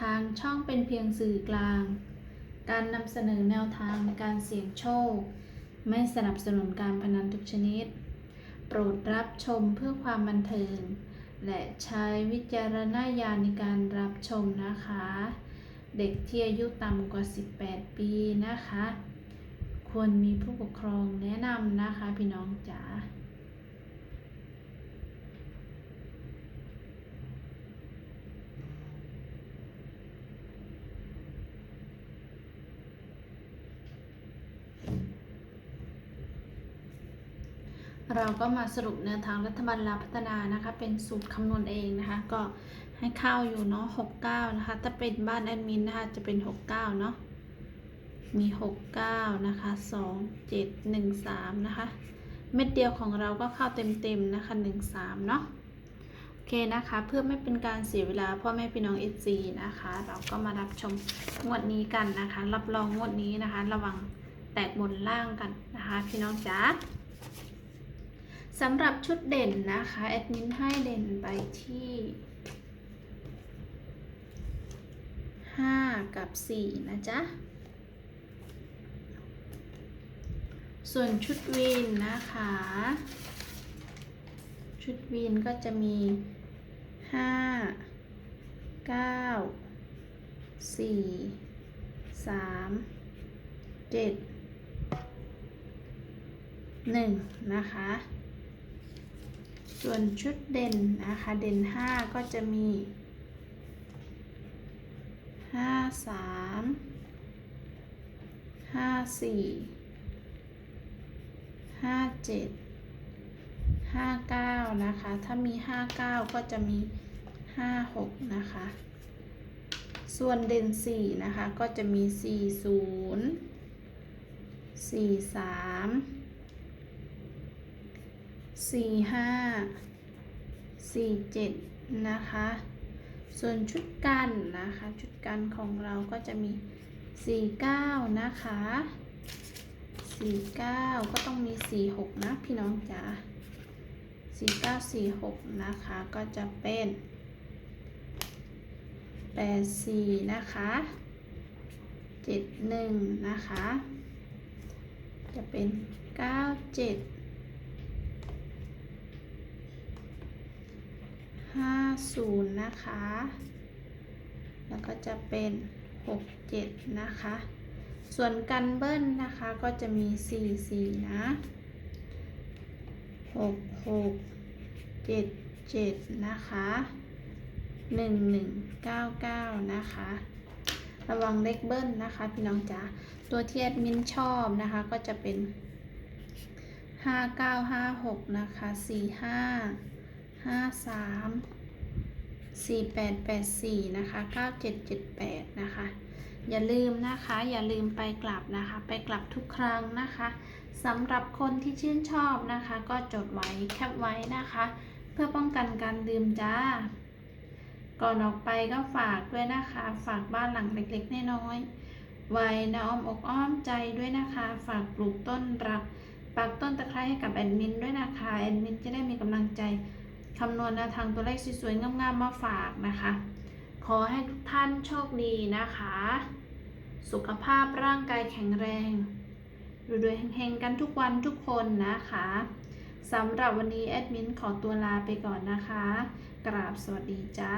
ทางช่องเป็นเพียงสื่อกลาง การนำเสนอแนวทางการเสี่ยงโชค ไม่สนับสนุนการพนันทุกชนิด โปรดรับชมเพื่อความบันเทิง และใช้วิจารณญาณในการรับชมนะคะ เด็กที่อายุต่ำกว่า 18 ปีนะคะ ควรมีผู้ปกครองแนะนำนะคะพี่น้องจ๋า เราก็มาสรุปแนวทางรัฐบาลลาพัฒนานะคะ เป็นสูตรคำนวณเองนะคะ ก็ให้เข้าอยู่เนาะ69นะคะ ถ้าเป็นบ้านแอดมินนะคะ จะเป็น69เนาะ มี69นะคะ2 7 1 3นะคะ เม็ดเดียวของเราก็เข้าเต็มๆนะคะ13เนาะโอเคนะคะ เพื่อไม่เป็นการเสียเวลาพ่อแม่พี่น้อง FC นะคะ เราก็มารับชมงวดนี้กันนะคะ รับรองงวดนี้นะคะ ระวังแตกบนล่างกันนะคะ พี่น้องจ๋า สำหรับชุดเด่นนะคะแอดมินให้เด่นไปที่ 5 กับ 4 นะจ๊ะ ส่วนชุดวีนนะคะ ชุดวีนก็จะมี 5 9 4 3 7 1 นะคะ ส่วนชุดเด่นนะคะ เด่น 5 ก็จะมี 5 3 5 4 5 7 5 9 นะคะ ถ้ามี 5 9 ก็จะมี 5 6 นะคะ ส่วนเด่น 4 นะคะ ก็จะมี 4 0 4 3 สี่ห้าสี่เจ็ดนะคะ ส่วนชุดกันนะคะ ชุดกันของเราก็จะมีสี่เก้านะคะสี่เก้าก็ต้องมีสี่หกนะพี่น้องจ๋าสี่เก้าสี่หกนะคะก็จะเป็นแปดสี่นะคะเจ็ดหนึ่งนะคะ จะเป็นเก้าเจ็ด ห้าศูนย์นะคะ แล้วก็จะเป็นหกเจ็ดนะคะ ส่วนกันเบิ้ลนะคะก็จะมีสี่สี่นะหกหกเจ็ดเจ็ดนะคะหนึ่งหนึ่งเก้าเก้านะคะระวังเลขเบิ้ลนะคะพี่น้องจ๋า ตัวที่แอดมินชอบนะคะก็จะเป็นห้าเก้าห้าหกนะคะสี่ห้าห้าสามสี่แปดแปดสี่นะคะเก้าเจ็ดเจ็ดแปดนะคะ อย่าลืมนะคะ อย่าลืมไปกลับนะคะ ไปกลับทุกครั้งนะคะสำหรับคนที่ชื่นชอบนะคะ ก็จดไว้แคปไว้นะคะ เพื่อป้องกันการลืมจ้า ก่อนออกไปก็ฝากด้วยนะคะ ฝากบ้านหลังเล็กๆน้อยๆไว้ในอ้อมอกอ้อมใจด้วยนะคะ ฝากปลูกต้นรักปักต้นตะไคร้ให้กับแอดมินด้วยนะคะ แอดมินจะได้มีกำลังใจ คำนวณแนวทางตัวเลขสวยๆงามๆมาฝากนะคะ ขอให้ทุกท่านโชคดีนะคะ สุขภาพร่างกายแข็งแรงรวยๆเฮงๆกันทุกวันทุกคนนะคะสำหรับวันนี้แอดมินขอตัวลาไปก่อนนะคะ กราบสวัสดีจ้า